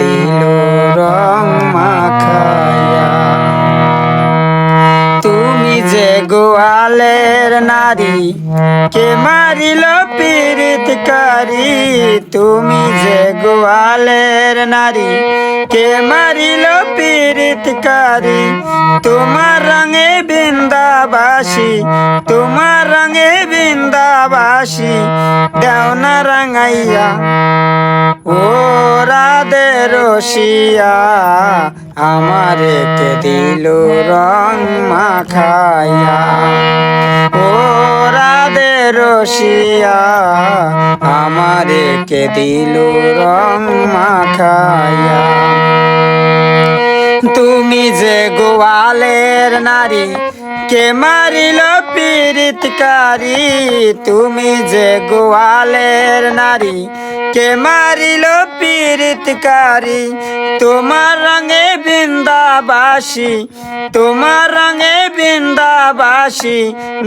দিল রং মাখাইয়া তুমি যে গোয়ালের নারী, কে মারিল পীড়িতকারী? তুমি যে গোয়ালের নারী, কে মারিল পীড়িতকারী? তোমার রঙে বৃন্দাবাসী, তোমার রঙে বৃন্দাবাসী। দেওনা রাঙাইয়া। ও রাধে রসিয়া, আমারে কে দিল রং মাখাইয়া? ও রাধে রসিয়া, আমারে কে দিল রং মাখাইয়া? তুমি যে গোয়ালের নারী কে মারিল পীড়িতকারী। তুমি যে গোয়ালের নারী, কে মারিল পীড়িতকারী? তোমার রঙে বৃন্দাবাসী, তোমার রঙে বৃন্দাবাসী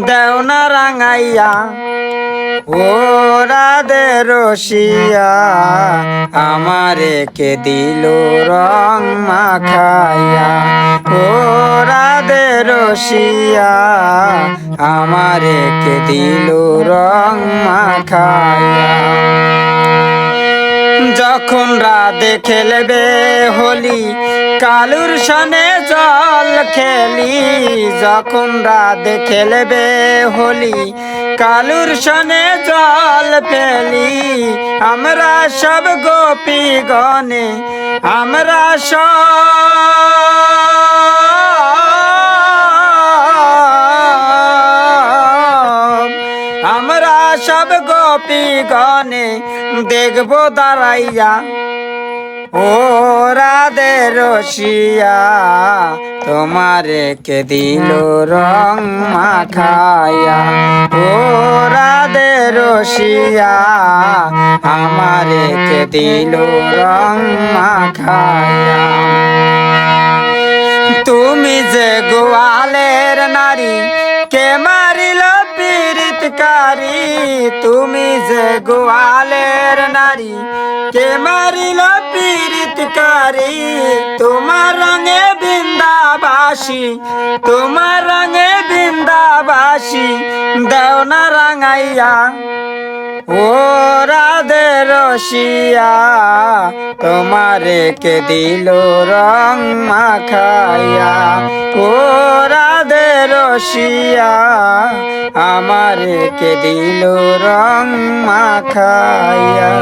দেওনা রাঙাইয়া। ও রাধে রসিয়া আমারে কে দিল রং মাখাইয়া? ও রাধে রসিয়া আমারে কে দিল রং মাখাইয়া? যখন রাধে খেলবে হোলি কালুর সনে জল খেলি, যখন রাধে খেলবে হোলি। কালুর সনে জল ফেলি আমরা সব গোপী গনে আমরা সব আমরা সব গোপী গনে দেখব দাঁড়াইয়া, ও রাধে রসিয়া তোমারে কে দিল রং মাখায়া ও রাধে রসিয়া আমারে কে দিল রং মাখাইয়া? তুমি যে গোয়ালের নারী, কে মারিল পীড়িতকারী? তুমি যে গোয়ালের নারী, কে মারিল পীড়িতকারী তোমার রঙে বৃন্দাবাসী, তোমার রঙে বৃন্দাবাসী দেওনা রাঙাইয়া। ও রাধে রসিয়া, তোমারে কে দিল রং মাখাইয়া? ও রাধে রসিয়া, আমারে কে দিল রং মাখাইয়া?